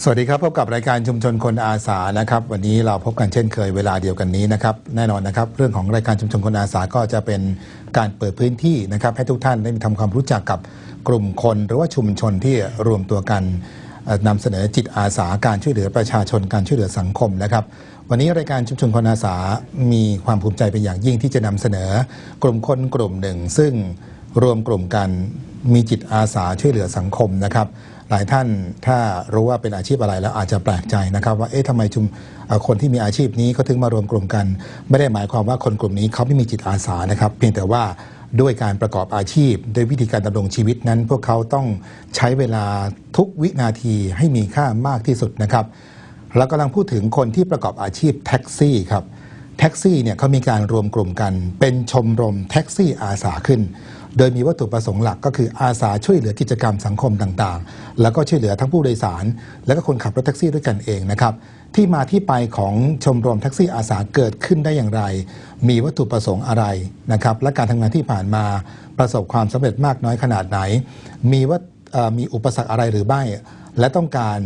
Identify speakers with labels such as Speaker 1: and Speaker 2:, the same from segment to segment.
Speaker 1: สวัสดีครับ พบกับรายการชุมชนคนอาสานะครับ วันนี้เราพบกันเช่นเคยเวลาเดียวกันนี้นะครับ แน่นอนนะครับ เรื่องของรายการชุมชนคนอาสาก็จะเป็นการเปิดพื้นที่นะครับ ให้ทุกท่านได้มีทำความรู้จักกับกลุ่มคนหรือว่าชุมชนที่รวมตัวกันนำเสนอจิตอาสาการช่วยเหลือประชาชนการช่วยเหลือสังคมนะครับวันนี้รายการชุมชนคนอาสา มีความภูมิใจเป็นอย่างยิ่งที่จะนำเสนอ กลุ่มคนกลุ่มหนึ่ง ซึ่งรวมกลุ่มกันมีจิตอาสาช่วยเหลือสังคมนะครับ หลายท่านถ้ารู้ว่าเป็นอาชีพอะไรแล้วอาจจะแปลกใจนะครับ ว่าเอ๊ะทำไมชุมคนที่มีอาชีพนี้เขาถึงมารวมกลุ่มกัน ไม่ได้หมายความว่าคนกลุ่มนี้เขาไม่มีจิตอาสานะครับ เพียงแต่ว่าด้วยการประกอบอาชีพ ด้วยวิธีการดำรงชีวิตนั้น พวกเขาต้องใช้เวลาทุกวินาทีให้มีค่ามากที่สุดนะครับเรากำลังพูดถึงคนที่ประกอบอาชีพแท็กซี่ครับแท็กซี่เนี่ยเขามีการรวมกลุ่มกัน เป็นชมรมแท็กซี่อาสาขึ้น โดยมีวัตถุประสงค์หลักก็คืออาสาช่วยเหลือกิจกรรมสังคมต่างๆ แล้วก็ช่วยเหลือทั้งผู้โดยสาร และก็คนขับรถแท็กซี่ด้วยกันเองนะครับที่มาที่ไปของชมรมแท็กซี่อาสาเกิดขึ้นได้อย่างไร มีวัตถุประสงค์อะไรนะครับ และการทำงานที่ผ่านมาประสบความสำเร็จมากน้อยขนาดไหน มีว่ามีอุปสรรคอะไรหรือไม่ และต้องการ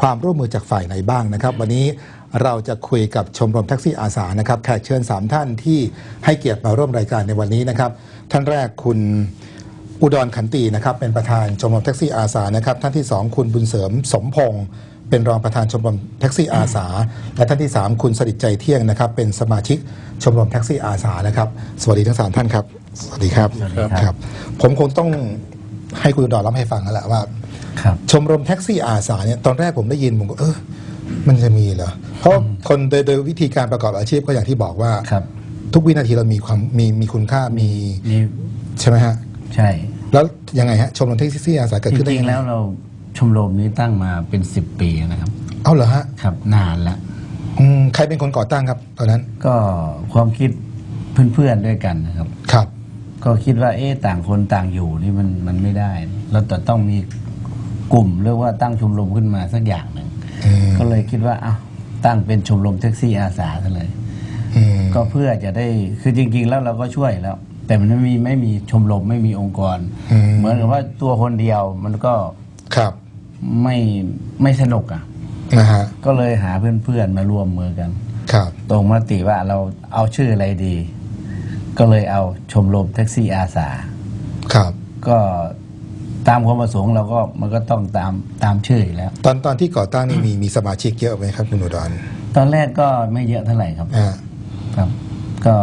Speaker 1: ความร่วมมือจากฝ่ายไหนบ้างนะครับ วันนี้เราจะคุยกับชมรมแท็กซี่อาสานะครับแขกเชิญ 3 ท่านที่ให้เกียรติมาร่วมรายการในวันนี้นะครับ ท่านแรกคุณอุดรขันตีนะครับเป็นประธานชมรมแท็กซี่อาสานะครับท่านที่ 2 คุณบุญเสริมสมพงศ์เป็นรองประธานชมรมแท็กซี่อาสา และท่านที่ 3 คุณสดิตใจเที่ยงนะครับ เป็นสมาชิกชมรมแท็กซี่อาสานะครับ สวัสดีทั้งสามท่านครับ สวัสดีครับ
Speaker 2: สวัสดีครับ
Speaker 1: ครับ ผมคงต้องให้คุณอุดรเล่าให้ฟังแล้วแหละว่า
Speaker 2: ครับ
Speaker 1: ชมรมแท็กซี่อาสาเนี่ยตอนแรกผมได้ยินผมก็เออมันจะมีเหรอเพราะคนโดยโดยวิธีการประกอบอาชีพก็อย่างที่บอกว่า
Speaker 2: ครับ
Speaker 1: ทุกวินาทีเรามีความมีมีคุณค่ามี
Speaker 2: นี่
Speaker 1: ใช่ไหมฮะ
Speaker 2: ใช่
Speaker 1: แล้วยังไงฮะชมรมแท็กซี่อาสาเกิด
Speaker 2: จ
Speaker 1: ขึ้นได้
Speaker 2: ริง
Speaker 1: ยัง
Speaker 2: ๆ
Speaker 1: ไง
Speaker 2: แล้วเราชมรมนี้ตั้งมาเป็นสิบปีนะครับ
Speaker 1: เอาเหรอฮะ
Speaker 2: ครับนานแล้ว
Speaker 1: อืมใครเป็นคนก่อตั้งครับ ตอนนั้น
Speaker 2: ก็ความคิดเพื่อนๆด้วยกันนะครับ
Speaker 1: ครับ
Speaker 2: ก็คิดว่าเอ๊ะต่างคนต่างอยู่นี่มันมันไม่ได้ เราจะต้องมีกลุ่มเรียกว่าตั้งชมรมขึ้นมาสักอย่างหนึ่ง
Speaker 1: อืม
Speaker 2: ก็เลยคิดว่าอ้าวตั้งเป็นชมรมแท็กซี่อาสาซะเลย
Speaker 1: อืม
Speaker 2: ก็เพื่อจะได้คือจริง ๆ แล้วเราก็ช่วยแล้ว แต่มันไม่มีไม่มีชมรมไม่มีองค์กร เหมือนกับว่าตัวคนเดียวมันก็
Speaker 1: ครับ
Speaker 2: ไม่ไม่สนุกอะ
Speaker 1: นะฮะ
Speaker 2: ก็เลยหาเพื่อนๆ มาร่วมมือกัน
Speaker 1: ครับ
Speaker 2: ตรงมติว่าเราเอาชื่ออะไรดี ก็เลยเอาชมรมแท็กซี่อาสา
Speaker 1: ครับ
Speaker 2: ก็ตามความประสงค์เราก็มันก็ต้องตามตามชื่ออยู่แล้ว
Speaker 1: ตอนตอนที่ก่อตั้งนี่มีมีสมาชิกเยอะไหมครับคุณอุดร
Speaker 2: ตอนแรกก็ไม่เยอะเท่าไหร่ครับ
Speaker 1: อ่า
Speaker 2: ครับ ก็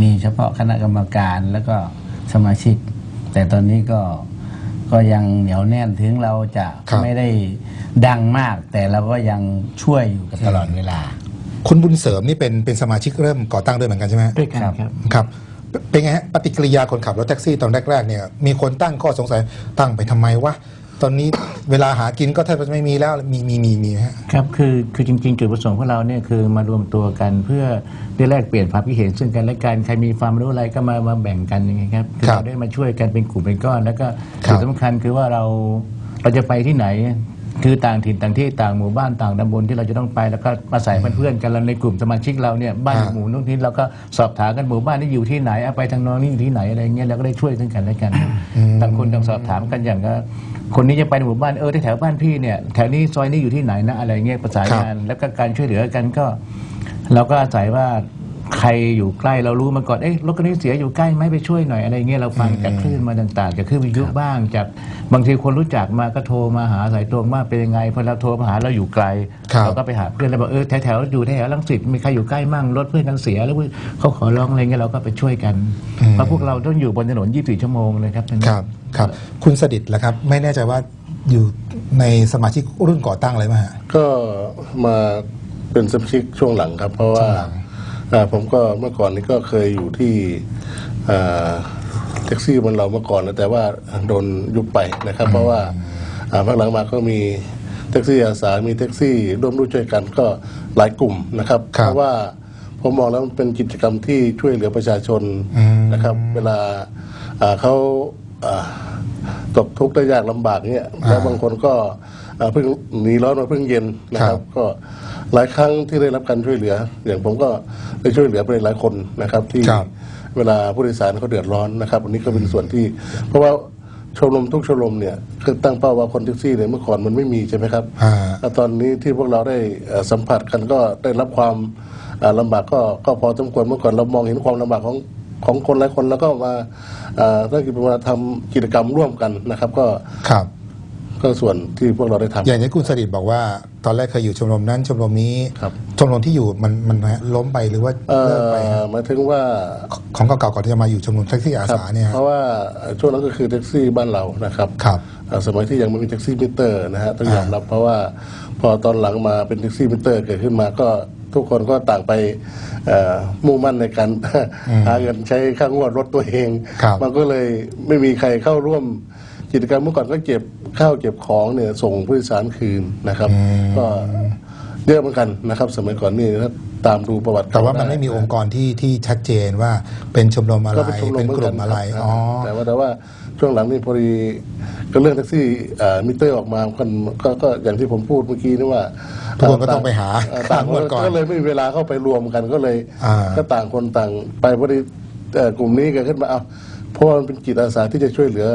Speaker 2: มีเฉพาะคณะกรรมการแล้วก็สมาชิก แต่ตอนนี้ก็ก็ยังเหนียวแน่นถึงเราจะไม่ได้ดังมาก แต่เราก็ยังช่วยอยู่กับตลอดเวลา
Speaker 1: คุณบุญเสริมนี่เป็นเป็นสมาชิกเริ่มก่อตั้งด้วยเหมือนกันใช่ไหมฮะ
Speaker 3: ด้วยกัน
Speaker 2: ครับ
Speaker 3: ครับ
Speaker 1: ครับเป็นเป็นไงฮะปฏิกิริยาคนขับรถแท็กซี่ตอนแรกๆเนี่ยมีคนตั้งข้อสงสัยตั้งไปทำไมวะ ตอนนี้เวลาหากินก็แทบจะไม่มีแล้วมีมีมีมีไหมฮะ
Speaker 3: ครับคือคือจริงๆจุดประสงค์ของเราเนี่ยคือมารวมตัวกันเพื่อได้แลกเปลี่ยนความคิดเห็นซึ่งกันและกันใครมีความรู้อะไรก็มามาแบ่งกันอย่างเงี้ยครับคือ
Speaker 1: ครับ
Speaker 3: เราได้มาช่วยกันเป็นกลุ่มเป็นก้อน แล้วก็
Speaker 1: ครับ
Speaker 3: จุดสำคัญคือว่าเราเราจะไปที่ไหน คือต่างถิ่นต่างที่ต่างหมู่บ้านต่างตำบลที่เราจะต้องไปแล้วก็อาศัยเพื่อนๆกันเราในกลุ่มสมาชิกเราเนี่ยบ้านหมู่นู้นที่เราก็สอบถามกันหมู่บ้านนี้อยู่ที่ไหนเอาไปทางโน้นนี่อยู่ที่ไหนอะไรเงี้ยเราก็ได้ช่วยซึ่งกันและกันต่างคนต่างสอบถามกันอย่างก็คนนี้จะไปในหมู่บ้านเออที่แถวบ้านพี่เนี่ยแถวนี้ซอยนี้อยู่ที่ไหนนะอะไรเงี้ยประสาน
Speaker 1: ครับ
Speaker 3: งานแล้วก็การช่วยเหลือกันก็ เราก็อาศัยว่า ใครอยู่ใกล้เรารู้มาก่อนเอ๊ะรถคันนี้เสียอยู่ใกล้ไหมไปช่วยหน่อยอะไรเงี้ยเราฟังจากคลื่นมาต่างๆจากคลื่นวิทยุบ้าง จากบางทีคนรู้จักมาก็โทรมาหาสายตรงว่าเป็นยังไงพอเราโทรมาหาเราอยู่ไกล
Speaker 1: ครับ
Speaker 3: เราก็ไปหาเพื่อนแล้วบอกเออแถวๆอยู่แถวๆลังสิตมีใครอยู่ใกล้มั่งรถเพื่อนกันเสียแล้วเขาขอร้องอะไรเงี้ยเราก็ไปช่วยกันเพราะพวกเราต้องอยู่บนถนน 24 ชั่วโมงเลยครับ
Speaker 1: ครับครับคุณสดิตแล้วครับ ไม่แน่ใจว่าอยู่ในสมาชิกรุ่นก่อตั้งเลยไหมฮะ
Speaker 4: ก็มาเป็นสมาชิกช่วงหลังครับ เพราะว่า
Speaker 1: ช่วงหลัง
Speaker 4: อ่า ผมก็เมื่อก่อนนี้ก็เคยอยู่ที่อ่าแท็กซี่บนเราเมื่อก่อนนะแต่ว่าโดนยุบไปนะครับ เพราะว่าอ่าพักหลังมาก็มีแท็กซี่อาสา มีแท็กซี่ร่วมด้วยช่วยกันก็หลายกลุ่มนะครับ
Speaker 1: ครับ
Speaker 4: เพราะว่าผมมองแล้วมันเป็นกิจกรรมที่ช่วยเหลือประชาชนนะครับ เวลาอ่าเขาอ่าตกทุกข์ได้ยากลำบากเนี่ยแล้วบางคนก็อ่าเพิ่งหนีร้อนมาเพิ่งเย็นนะค
Speaker 1: ครั
Speaker 4: รับบก็ หลายครั้งที่ได้รับการช่วยเหลือ อย่างผมก็ได้ช่วยเหลือไปหลายคนนะครับ ที่
Speaker 1: ครับ
Speaker 4: เวลาผู้โดยสารเขาเดือดร้อนนะครับอันนี้ก็เป็นส่วนที่ เพราะว่าชมรมทุกชมรมเนี่ยคือตั้งเป้าว่าคนแท็กซี่เนี่ยเมื่อก่อนมันไม่มีใช่ไหมครับ
Speaker 1: อ่า
Speaker 4: แล้วตอนนี้ที่พวกเราได้เอ่อสัมผัสกันก็ได้รับความเอ่อลำบากก็ก็พอสมควรเมื่อก่อนเรามองเห็นความลำบากของของคนหลายคนแล้วก็มาเอ่อตั้งกิจมาทำกิจกรรมร่วมกันนะครับ ก็
Speaker 1: ครับ
Speaker 4: ก็ส่วนที่พวกเราได้ทำ
Speaker 1: อย่างที่คุณสดิตบอกว่าตอนแรกเคยอยู่ชมรมนั้นชมรมนี้
Speaker 4: ครับ
Speaker 1: ชมรมที่อยู่มันมันล้มไปหรือว่า
Speaker 4: เอ่
Speaker 1: เลิกไป
Speaker 4: อ
Speaker 1: ฮะ
Speaker 4: หมายถึงว่า
Speaker 1: ของเก่าๆก่อนที่จะมาอยู่ชมรมแท็กซี่อา
Speaker 4: ครับ
Speaker 1: สาเนี่ยฮะ
Speaker 4: เพราะว่าช่วงนั้นก็คือแท็กซี่บ้านเรานะครับ
Speaker 1: ครับ
Speaker 4: อ่าสมัยที่ยังไม่มีแท็กซี่มิเตอร์นะฮะต้องยอมรับเพราะว่าพอตอนหลังมาเป็นแท็กซี่มิเตอร์เกิดขึ้นมาก็ทุกคนก็ต่างไปเอ่อมุ่งมั่นในการ หาเงินใช้ค่างวดรถตัวเอง
Speaker 1: ครับ
Speaker 4: มันก็เลยไม่มีใครเข้าร่วม กิจกรรมเมื่อก่อนก็เก็บข้าวเก็บของเนี่ยส่งผู้โดยสารคืนนะครับ ก็เยอะเหมือนกันนะครับ สมัยก่อนนี่ถ้าตามดูประวัติ
Speaker 1: แต่ว่ามันไม่มีองค์กรที่ที่ชัดเจนว่าเป็นชมรมอะไร
Speaker 4: ก็เป็นชมรม
Speaker 1: เป็น
Speaker 4: เหมือน
Speaker 1: ก
Speaker 4: กั
Speaker 1: ลุ่
Speaker 4: น
Speaker 1: มอะไร
Speaker 4: คบ
Speaker 1: อ๋อ
Speaker 4: แต่ว่าแต่ว่าช่วงหลังนี่พอดีก็เรื่องแท็กซี่เอ่อมิเตอร์ออกมาคนก็ก็อย่างที่ผมพูดเมื่อกี้นี่ว่า
Speaker 1: ทุกคนก็ต้องไปหา
Speaker 4: เอ่อต่าง
Speaker 1: ค่างวดก่อน
Speaker 4: ก็เลยไม่มีเวลาเข้าไปรวมกันก็เลย
Speaker 1: อ่า
Speaker 4: ก็ต่างคนต่างไปพอดีเอ่อกลุ่มนี้เกิดขึ้นมาเอา เพราะว่ามันเป็นจิตอาสาที่จะช่วยเหลือ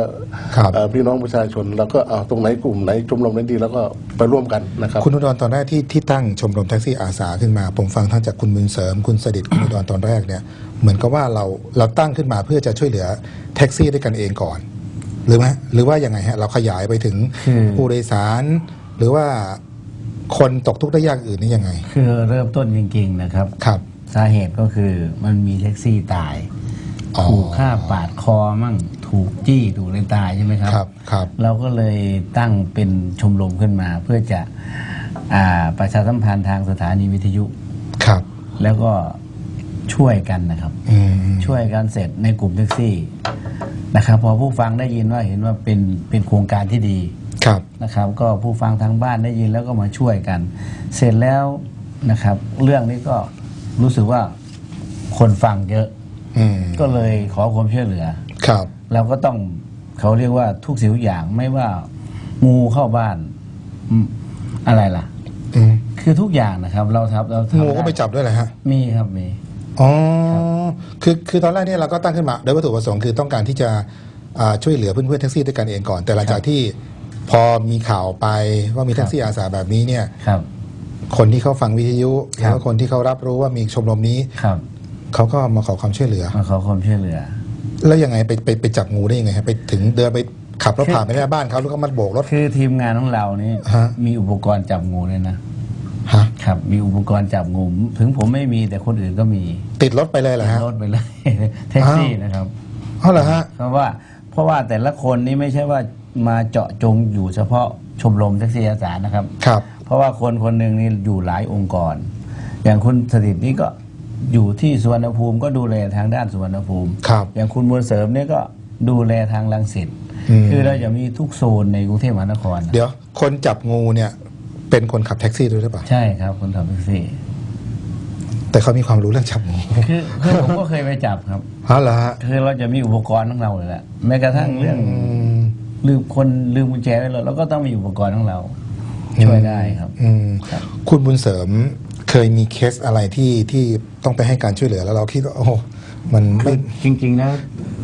Speaker 1: ครับ
Speaker 4: เอ่อพี่น้องประชาชน แล้วก็เอาตรงไหนกลุ่มไหนชมรมไหนดีแล้วก็ไปร่วมกันนะครับ
Speaker 1: คุณอุดรตอนแรกที่ที่ตั้งชมรมแท็กซี่อาสาขึ้นมา ผมฟังทั้งจากคุณบุญเสริมคุณสดิต คุณอุดรตอนแรกเนี่ยเหมือนกับว่าเราเราตั้งขึ้นมาเพื่อจะช่วยเหลือแท็กซี่ด้วยกันเองก่อน หรือไหมหรือว่ายังไงฮะเราขยายไปถึง
Speaker 2: คือ
Speaker 1: ผู้โดยสาร หรือว่าคนตกทุกข์ได้ยากอื่นนี่ยังไง
Speaker 2: คือเริ่มต้นจริงๆนะครับ
Speaker 1: ครับ
Speaker 2: สาเหตุก็คือมันมีแท็กซี่ตาย
Speaker 1: อ๋อ
Speaker 2: ถูกฆ่าปาดคอมั่งถูกจี้ถูกอะไรตายใช่ไหมครับ
Speaker 1: ครับครับ
Speaker 2: เราก็เลยตั้งเป็นชมรมขึ้นมา เพื่อจะอ่าประชาสัมพันธ์ทางสถานีวิทยุ
Speaker 1: ครับ
Speaker 2: แล้วก็ช่วยกันนะครับ
Speaker 1: อืม
Speaker 2: ช่วยกันเสร็จในกลุ่มแท็กซี่นะครับ พอผู้ฟังได้ยินว่าเห็นว่าเป็นเป็นโครงการที่ดี
Speaker 1: ครับ
Speaker 2: นะครับก็ผู้ฟังทางบ้านได้ยินแล้วก็มาช่วยกัน เสร็จแล้วนะครับ เรื่องนี้ก็รู้สึกว่าคนฟังเยอะ
Speaker 1: อืม
Speaker 2: ก็เลยขอความช่วยเหลือ
Speaker 1: ครับ
Speaker 2: เราก็ต้องเขาเรียกว่าทุกสิ่งทุกอย่างไม่ว่างูเข้าบ้านอืมอะไรล่ะ
Speaker 1: อืม
Speaker 2: คือทุกอย่างนะครับ เราทำเราทำ
Speaker 1: งูก็ไป
Speaker 2: ด้
Speaker 1: จับด้วยเหรอฮะ
Speaker 2: มีครับมี
Speaker 1: อ๋อ คือคือตอนแรกเนี่ยเราก็ตั้งขึ้นมาโดยวัตถุประสงค์คือต้องการที่จะอ่าช่วยเหลือเพื่อนๆแท็กซี่ด้วยกันเองก่อน แต่หลังจากที่พอมีข่าวไปว่ามีแท็กซี่อาสาแบบนี้เนี่ย
Speaker 2: ครับ
Speaker 1: คนที่เขาฟังวิทยุ
Speaker 2: ค
Speaker 1: ห
Speaker 2: รั
Speaker 1: รื
Speaker 2: บ
Speaker 1: อว่าคนที่เขารับรู้ว่ามีชมรมนี้
Speaker 2: ครับ
Speaker 1: เขาก็มาขอความช่วยเหลือ
Speaker 2: มาขอความช่วยเหลือ
Speaker 1: แล้วยังไงไปไปไปจับงูได้ยังไงฮะไปถึงเดินไปขับรถผ่านไปหน้าบ้านเขาแล้วก็มาโบกรถ
Speaker 2: คือทีมงานของเรานี่
Speaker 1: ฮะ
Speaker 2: มีอุปกรณ์จับงูเลยนะ
Speaker 1: ฮะ
Speaker 2: ครับ มีอุปกรณ์จับงูถึงผมไม่มีแต่คนอื่นก็มี
Speaker 1: ติดรถไปเลยเหรอฮะ
Speaker 2: รถไปเลยแท็กซี่
Speaker 1: อ้าว
Speaker 2: นะครับ
Speaker 1: อ๋อเหรอฮะ
Speaker 2: เพราะว่าเพราะว่าแต่ละคนนี่ไม่ใช่ว่ามาเจาะจงอยู่เฉพาะชมรมแท็กซี่อาสานะครับ
Speaker 1: ครับ
Speaker 2: เพราะว่าคนคนหนึ่งนี่อยู่หลายองค์กร อย่างคุณสถิตนี่ก็ อยู่ที่สุวรรณภูมิก็ดูแลทางด้านสุวรรณภูมิ
Speaker 1: ครับ
Speaker 2: อย่างคุณบุญเสริมเนี่ยก็ดูแลทางลังสิต
Speaker 1: อืม
Speaker 2: คือเราจะมีทุกโซนในกรุงเทพมหานครนะ
Speaker 1: เดี๋ยวคนจับงูเนี่ย เป็นคนขับแท็กซี่ด้วยหรือเปล่า
Speaker 2: ใช่ครับคนขับแท็กซี่
Speaker 1: แต่เขามีความรู้เรื่องจับงู
Speaker 2: คือคือผมก็เคยไปจับครับ
Speaker 1: อ๋อเหรอฮะ
Speaker 2: คือเราจะมีอุปกรณ์ของเราเลยแหละแม้กระทั่งเรื่อง
Speaker 1: อืม
Speaker 2: ลืมคนลืมกุญแจไว้เลยเราก็ต้องมีอุปกรณ์ของเรา ช่วยได้ครับ
Speaker 1: อืม
Speaker 2: ครับ
Speaker 1: คุณบุญเสริมเคยมีเคสอะไรที่ที่ ต้องไปให้การช่วยเหลือแล้วเราคิดว่าโอ้โหมันไม่
Speaker 3: จริงๆแล้ว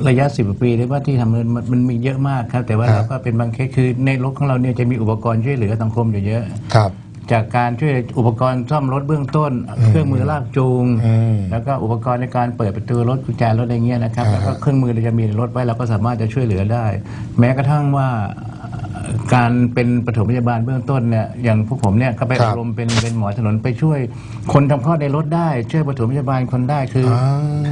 Speaker 3: ระยะสิบปีได้ว่าที่ทำมันมันมันมีเยอะมากครับ แต่ว่า
Speaker 1: ครับ
Speaker 3: เราก็เป็นบางเคสคือในรถของเราเนี่ยจะมีอุปกรณ์ช่วยเหลือสังคมอยู่เยอะ
Speaker 1: ครับ
Speaker 3: จากการช่วยอุปกรณ์ซ่อมรถเบื้องต้น เครื่องมือลากจูง
Speaker 1: อืม
Speaker 3: แล้วก็อุปกรณ์ในการเปิดประตูรถกุญแจรถอะไรเงี้ยนะครับ
Speaker 1: อ่า
Speaker 3: แล้วก็เครื่องมือเราจะมีในรถไว้เราก็สามารถจะช่วยเหลือได้ แม้กระทั่งว่าเอ่อ การเป็นปฐมพยาบาลเบื้องต้นเนี่ยอย่างพวกผมเนี่ยก็ไป
Speaker 1: ครั
Speaker 3: อบ บรมเป็นเป็นหมอถนนไปช่วย คนทำคลอดในรถได้ ช่วยปฐมพยาบาลคนได้คืออ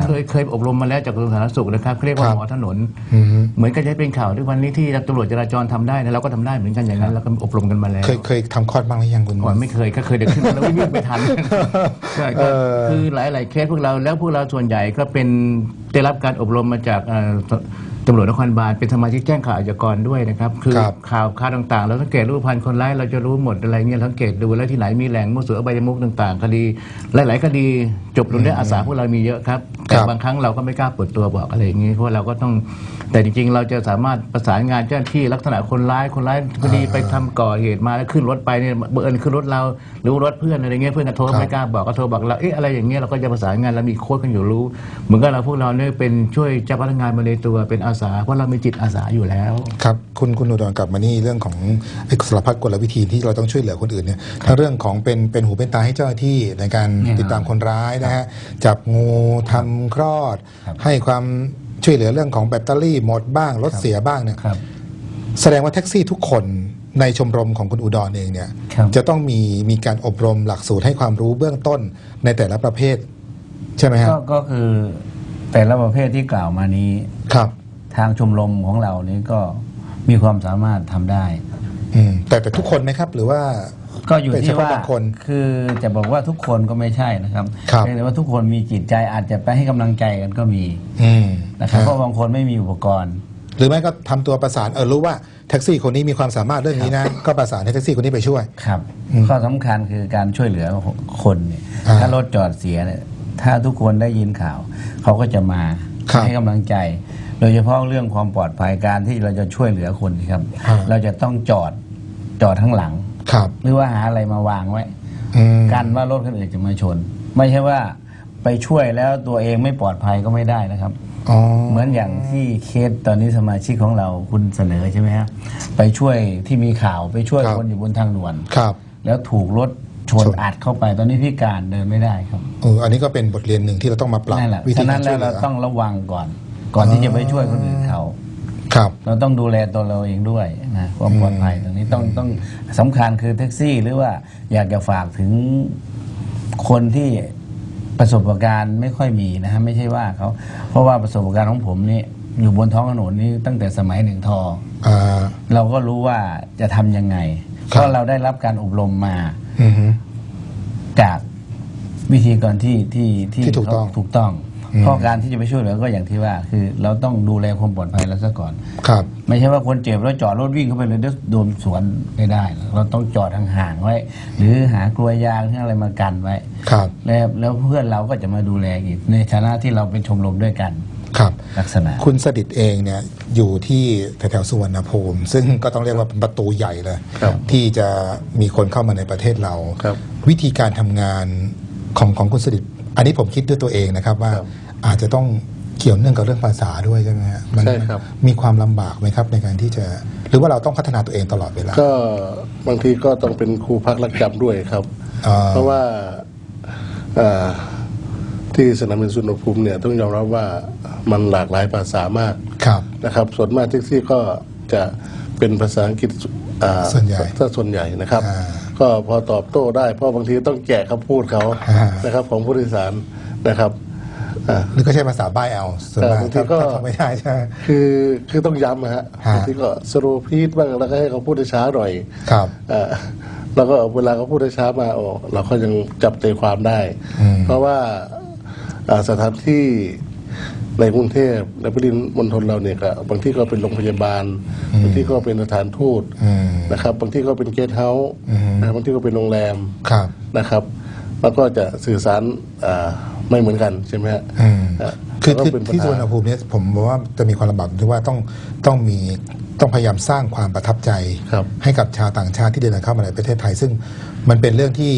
Speaker 3: าเคยเคยอบรมมาแล้วจากกระทรวงสาธารณสุขนะครับเขาเรียกว่า
Speaker 1: ครับ
Speaker 3: หมอถนน
Speaker 1: อืม
Speaker 3: เหมือนกับจะเป็นข่าวด้วยวันนี้ที่ตำรวจจราจรทำได้นะเราก็ทำได้เหมือนกันอย่างนั้นเราก็อบรมกันมาแล้ว
Speaker 1: เคยเคยทำคลอดบ้างหรือยังคุณ
Speaker 3: ก่อน ไม่เคยก็เคยเด็กขึ้นมาแล้ววิ่งไม่ทันใช่ก็
Speaker 1: เออ
Speaker 3: คือหลาย ๆ เคสพวกเราแล้วพวกเราส่วนใหญ่ก็เป็นได้รับการอบรมมาจากเอ่อ ตตำรวจนครบาลเป็นสมาชิกแจ้งข่าวอาชญากรด้วยนะครับ คือ
Speaker 1: ครับ
Speaker 3: ข่าวข่าวต่างๆ เราสังเกตรูปพันธ์คนร้ายเราจะรู้หมดอะไรเงี้ยสังเกตดูแล้วที่ไหนมีแหล่งมั่วสุมอบายมุกต่าง ๆ คดี หลาย ๆ คดีจบลงด้วยอาสาพวกเรามีเยอะครับ แต่
Speaker 1: ครับ
Speaker 3: บางครั้งเราก็ไม่กล้าเปิดตัวบอกอะไรอย่างนี้เพราะว่าเราก็ต้องแต่จริง ๆ เราจะสามารถประสานงานเจ้าหน้าที่ลักษณะคนร้ายคนร้ายคดีไปทำก่อเหตุมาแล้วขึ้นรถไปเนี่ยเบอร์ขึ้นรถเราหรือรถเพื่อนอะไรเงี้ยเพื่อนก็โทร
Speaker 1: ครับ
Speaker 3: ไม่กล้าบอกก็โทรบอกเราเอ๊ะอะไรอย่างเงี้ยเราก็จะประสานงานเรามีโค้ดกันอยู่รู้ เหมือนกับเราพวกเราเนี่ยเป็นช่วยเจ้าพนักงานมาในตัวเป็นอาษาเพราะเรามีจิตอาสาอยู่แล้ว
Speaker 1: ครับคุณคุณอุดรกลับมานี่เรื่องของไอ้สารพัดกลวิธีที่เราต้องช่วยเหลือคนอื่นเนี่ยทั้งเรื่องของเป็นเป็นหูเป็นตาให้เจ้าหน้าที่ในการ
Speaker 2: เนี่ย
Speaker 1: ติดตามคนร้ายนะฮะจับงูทำคลอด
Speaker 2: ครับ
Speaker 1: ให้ความช่วยเหลือเรื่องของแบตเตอรี่หมดบ้างรถเสียบ้างเนี่ย
Speaker 2: ครับ
Speaker 1: แสดงว่าแท็กซี่ทุกคนในชมรมของคุณอุดรเองเนี่ย
Speaker 2: ครับ
Speaker 1: จะต้องมีมีการอบรมหลักสูตรให้ความรู้เบื้องต้นในแต่ละประเภท ใช่ไหมครับ
Speaker 2: ก็ก็คือแต่ละประเภทที่กล่าวมานี้
Speaker 1: ครับ
Speaker 2: ทางชมรมของเรานี้ก็มีความสามารถทำได้
Speaker 1: อืมแต่แต่ทุกคนไหมครับหรือว่า
Speaker 2: ก็อยู่
Speaker 1: เป็นเฉ
Speaker 2: ที่
Speaker 1: พาะ
Speaker 2: ว่า
Speaker 1: บางคน
Speaker 2: คือจะบอกว่าทุกคนก็ไม่ใช่นะครับ
Speaker 1: ครับ
Speaker 2: เพียงแต่ว่าทุกคนมีจิตใจอาจจะไปให้กำลังใจกันก็มี
Speaker 1: อืม
Speaker 2: นะครับ
Speaker 1: ฮะ
Speaker 2: เพราะบางคนไม่มีอุปกรณ์
Speaker 1: หรือไม่ก็ทำตัวประสานเออรู้ว่าแท็กซี่คนนี้มีความสามารถเรื่องนี้นะ ก็ประสานให้แท็กซี่คนนี้ไปช่วย
Speaker 2: ครับ
Speaker 1: อืม
Speaker 2: ข้อสำคัญคือการช่วยเหลือคนเนี่ย
Speaker 1: อ่า
Speaker 2: ถ้ารถจอดเสียเนี่ยถ้าทุกคนได้ยินข่าว เขาก็จะมา
Speaker 1: ครับ
Speaker 2: ให้กำลังใจ โดยเฉพาะเรื่องความปลอดภัยการที่เราจะช่วยเหลือคนครับ
Speaker 1: อ่า
Speaker 2: เราจะต้องจอดจอดข้างหลัง
Speaker 1: ครับ
Speaker 2: หรือว่าหาอะไรมาวางไว้
Speaker 1: อืม
Speaker 2: กันว่ารถคนอื่นจะมาชน ไม่ใช่ว่าไปช่วยแล้วตัวเองไม่ปลอดภัยก็ไม่ได้นะครับ
Speaker 1: อ๋อ
Speaker 2: เหมือนอย่างที่เคสตอนนี้สมาชิกของเราคุณเสนอใช่ไหมฮะไปช่วยที่มีข่าวไปช่วย
Speaker 1: ครับ
Speaker 2: คนอยู่บนทางด่วน
Speaker 1: ครับ
Speaker 2: แล้วถูกรถชน
Speaker 1: ชน
Speaker 2: อัดเข้าไปตอนนี้พิการเดินไม่ได้ครับ
Speaker 1: เอออันนี้ก็เป็นบทเรียนหนึ่งที่เราต้องมาปรับ
Speaker 2: นั่นแหละ
Speaker 1: วิธี
Speaker 2: ฉะ
Speaker 1: กา
Speaker 2: นั้
Speaker 1: ร
Speaker 2: น
Speaker 1: ช่
Speaker 2: แล้ววย
Speaker 1: เหลื
Speaker 2: เรา
Speaker 1: อ
Speaker 2: ต้องระวังก่อน ก่อนที่จะไปช่วยคนอื่นเขา
Speaker 1: ครับ
Speaker 2: เราต้องดูแลตัวเราเองด้วยนะความปลอดภัยตรงนี้ต้องต้องสำคัญคือแท็กซี่ หรือว่าอยากจะฝากถึงคนที่ประสบการณ์ไม่ค่อยมีนะฮะไม่ใช่ว่าเขาเพราะว่าประสบการณ์ของผมนี่อยู่บนท้องถนนนี่ตั้งแต่สมัยหนึ่งทอ
Speaker 1: อ่า
Speaker 2: เราก็รู้ว่าจะทำยังไง
Speaker 1: ครับ
Speaker 2: เพราะเราได้รับการอบรมมา
Speaker 1: อือฮึ
Speaker 2: จากวิธีการที่ที่
Speaker 1: ที่ถูกต้อง
Speaker 2: ถูกต้อง
Speaker 1: อืม
Speaker 2: เพราะการที่จะไปช่วยเหลือก็อย่างที่ว่า คือ เราต้องดูแลความปลอดภัยแล้วซะก่อน
Speaker 1: ครับ
Speaker 2: ไม่ใช่ว่าคนเจ็บแล้วจอดรถวิ่งเข้าไปเลยเดี๋ยวโดนสวนไม่ได้ เราต้องจอดห่างๆไว้ หรือหากลวยยางที่อะไรมากันไว้
Speaker 1: ครับ
Speaker 2: แล้วแล้วเพื่อนเราก็จะมาดูแลอีกในฐานะที่เราเป็นชมรมด้วยกัน
Speaker 1: ครับ
Speaker 2: ลักษณะ
Speaker 1: คุณสดิตเองเนี่ยอยู่ที่แถวๆสุวรรณภูมิ ซึ่งก็ต้องเรียกว่าเป็นประตูใหญ่เลย
Speaker 4: ครับ
Speaker 1: ที่จะมีคนเข้ามาในประเทศเรา
Speaker 4: ครับ
Speaker 1: วิธีการทำงานของของคุณสดิตอันนี้ผมคิดด้วยตัวเองนะครับว่า
Speaker 4: ครับ
Speaker 1: อาจจะต้องเกี่ยวเนื่องกับเรื่องภาษาด้วยใช่ไหมฮะมัน
Speaker 4: ใช่ครับ
Speaker 1: มีความลำบากไหมครับในการที่จะ หรือว่าเราต้องพัฒนาตัวเองตลอดเวลา
Speaker 4: ก็บางทีก็ต้องเป็นครูพักรักจำด้วยครับ
Speaker 1: อ่า
Speaker 4: เพราะว่าอ่าที่สนามบินสุวรรณภูมิเนี่ยต้องยอมรับว่ามันหลากหลายภาษามาก
Speaker 1: ครับ
Speaker 4: นะครับ ส่วนมากแท็กซี่ก็จะเป็นภาษาอังกฤษอ่า
Speaker 1: ส่วนใหญ่
Speaker 4: ถ้าส่วนใหญ่นะครับ
Speaker 1: อ่า
Speaker 4: ก็พอตอบโต้ได้เพราะบางทีต้องแกะคำพูดเขา
Speaker 1: อ่า
Speaker 4: นะครับ ของผู้โดยสารนะครับอ่า
Speaker 1: หรือก็ใช้ภาษาบ้ายเอาส่วนมาก
Speaker 4: แต่บางที
Speaker 1: ถ้า
Speaker 4: ก็
Speaker 1: ถ้าทำไม่ได้ใช่ไหม
Speaker 4: คือคือต้องย้ำนะฮะ
Speaker 1: ฮะ
Speaker 4: บางทีก็สโลพีดบ้างแล้วก็ให้เขาพูดช้าหน่อย
Speaker 1: ครับ
Speaker 4: เอ่อแล้วก็เวลาเขาพูดช้ามาโอ้เราก็ยังจับใจความได้
Speaker 1: อืม
Speaker 4: เพราะว่าอ่าสถานที่ในกรุงเทพและปริมณฑลเราเนี่ยก็บางที่ก็เป็นโรงพยาบาล บางที่ก็เป็นสถานทูต
Speaker 1: อืม
Speaker 4: นะครับ บางที่ก็เป็นเกสต์เฮาส์
Speaker 1: อืม
Speaker 4: นะครับบางที่ก็เป็นโรงแรม
Speaker 1: ครับ
Speaker 4: นะครับ แล้วก็จะสื่อสารอ่า ไม่เหมือนกันใช่ไหมฮะ
Speaker 1: อืม
Speaker 4: อ่า
Speaker 1: คือ
Speaker 4: แล้ว
Speaker 1: คือ
Speaker 4: ก็เป็นปัญ
Speaker 1: ที่
Speaker 4: หา
Speaker 1: สุวรรณภูมิเนี่ยผมบอกว่าจะมีความลำบากที่ว่าต้องต้องมีต้องพยายามสร้างความประทับใจ
Speaker 4: ครับ
Speaker 1: ให้กับชาวต่างชาติที่เดินทางเข้ามาในประเทศไทย ซึ่งมันเป็นเรื่องที่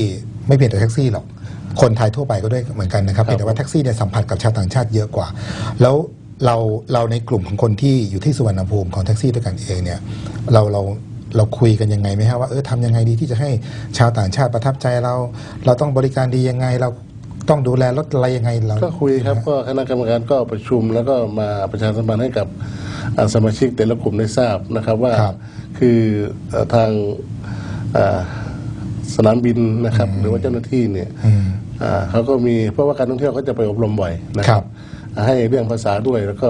Speaker 1: ไม่เพียงแต่แท็กซี่หรอก คนไทยทั่วไปก็ด้วยเหมือนกันนะครับ
Speaker 4: ครับ
Speaker 1: เพียงแต่ว่าแท็กซี่เนี่ยสัมผัสกับชาวต่างชาติเยอะกว่า แล้วเราเราในกลุ่มของคนที่อยู่ที่สุวรรณภูมิของแท็กซี่ด้วยกันเองเนี่ยเราเราเราคุยกันยังไงไหมฮะว่าเออทำยังไงดีที่จะให้ชาวต่างชาติประทับใจเรา เราต้องบริการดียังไงเรา ต้องดูแลรถอะไรยังไงเรา
Speaker 4: ก็คุยครับก็คณะกรรมการก็ประชุมแล้วก็มาประชาสัมพันธ์ให้กับอ่าสมาชิกแต่ละกลุ่มได้ทราบนะครับว่า
Speaker 1: ครับ
Speaker 4: คือเอ่อทางอ่าสนามบินนะครับ หรือว่าเจ้าหน้าที่เนี่ย
Speaker 1: อืม
Speaker 4: อ่าเขาก็มีเพราะว่าการท่องเที่ยวเขาจะไปอบรมบ่อยนะค
Speaker 1: ครั
Speaker 4: รับบอ่าให้เรื่องภาษาด้วยแล้วก็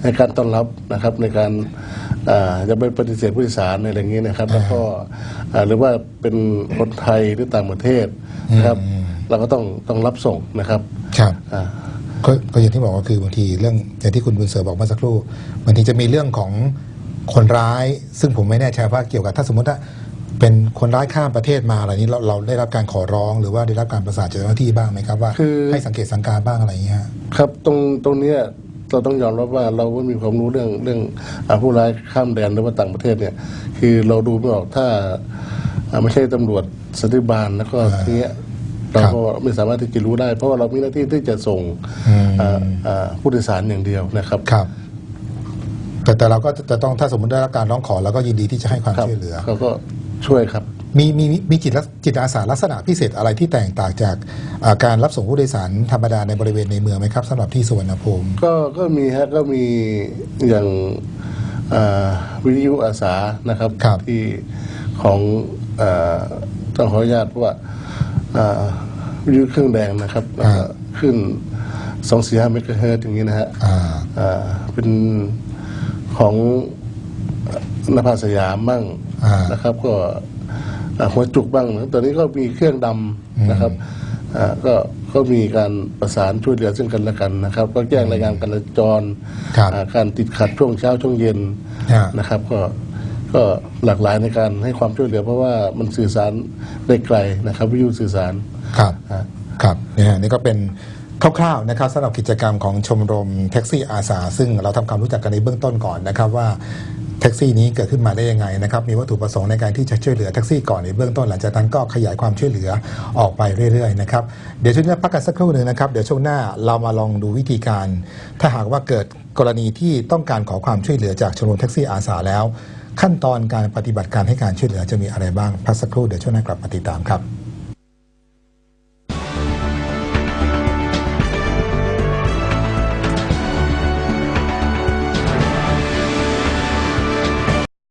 Speaker 4: ให้การต้อนรับนะครับในการอ่าจะไปปฏิเสธผู้โดยสารในอะไรอย่างนี้นะครับ แล้วก็อ่าหรือว่าเป็นคนไทยหรือต่างประเทศนะครับ เราก็ต้องต้องรับส่งนะครับ
Speaker 1: ครับ
Speaker 4: อ่า
Speaker 1: ก็ก็อย่างที่บอกก็คือบางทีเรื่องอย่างที่คุณบุญเสือบอกเมื่อสักครู่บางทีจะมีเรื่องของคนร้าย ซึ่งผมไม่แน่ใจว่าเกี่ยวกับถ้าสมมติว่าเป็นคนร้ายข้ามประเทศมาอะไรนี้เราเราได้รับการขอร้องหรือว่าได้รับการประสานจากเจ้าหน้าที่บ้างไหมครับว่า
Speaker 4: คือ
Speaker 1: ให้สังเกตสังการบ้างอะไรอย่างเงี้ยฮะ
Speaker 4: ครับตรงตรงเนี้ยเราต้องยอมรับว่าเราไม่มีความรู้เรื่องเรื่องอาผู้ร้ายข้ามแดนหรือว่าต่างประเทศเนี่ย คือเราดูไม่ออกถ้าอ่าไม่ใช่ตำรวจสันติบาลแล้วก็ทีเนี้ย เราก็ไม่สามารถที่จะรู้ได้ เพราะว่าเรามีหน้าที่ที่จะส่ง
Speaker 1: อืม
Speaker 4: อ่าอ่าผู้โดยสารอย่างเดียวนะครับ
Speaker 1: ครับแต่แต่เราก็จะต้องถ้าสมมติได้รับการร้องขอเราก็ยินดีที่จะให้ความ
Speaker 4: ครับ
Speaker 1: ช่วยเหลือ
Speaker 4: เขาก็ช่วยครับ
Speaker 1: มีมีมีมีจิตลักจิตอาสาลักษณะพิเศษอะไรที่แตกต่างจากอ่าการรับส่งผู้โดยสารธรรมดาในบริเวณในเมืองไหมครับสำหรับที่สุวรรณภูมิ
Speaker 4: ก็ก็มีฮะก็มีอย่างอ่าวิทยุอาสานะครับ
Speaker 1: ครับ
Speaker 4: ที่ของอาต้องขออนุญาตว่าอ่า วิทยุเครื่องแดงนะครับแล้วก็ขึ้นสองสี่ห้าเมกะเฮิรตซ์อย่างนี้นะฮะ
Speaker 1: อ่า
Speaker 4: อ่าเป็นของนภาสยามบ้าง
Speaker 1: อ่าน
Speaker 4: นะครับ ก็อ่าหัวจุกบ้างนะตอนนี้ก็มีเครื่องดำนะครับอ่าก็ก็มีการประสานช่วยเหลือซึ่งกันและกันนะครับ ก็แจ้งรายงานการจราจร
Speaker 1: ครับ
Speaker 4: อ่าการติดขัดช่วงเช้าช่วงเย็น
Speaker 1: อ่าน
Speaker 4: นะครับ ก็ ก็หลากหลายในการให้ความช่วยเหลือเพราะว่ามันสื่อสารได้ไกลนะครับ วิทยุสื่อสาร
Speaker 1: ครับ
Speaker 4: อ่า
Speaker 1: ครับนี่ฮะนี่ก็เป็นคร่าวๆนะครับสำหรับกิจกรรมของชมรมแท็กซี่อาสา ซึ่งเราทำความรู้จักกันในเบื้องต้นก่อนนะครับว่าแท็กซี่นี้เกิดขึ้นมาได้ยังไงนะครับมีวัตถุประสงค์ในการที่จะช่วยเหลือแท็กซี่ก่อนในเบื้องต้นหลังจากนั้นก็ขยายความช่วยเหลือออกไปเรื่อยๆนะครับเดี๋ยวช่วงนี้พักกันสักครู่หนึ่งนะครับเดี๋ยวช่วงหน้าเรามาลองดูวิธีการ ถ้าหากว่าเกิดกรณีที่ต้องการขอความช่วยเหลือจากชมรมแท็กซี่อาสาแล้ว ขั้นตอนการปฏิบัติการให้การช่วยเหลือจะมีอะไรบ้างพักสักครู่เดี๋ยวช่วงหน้ากลับมาติดตามครับ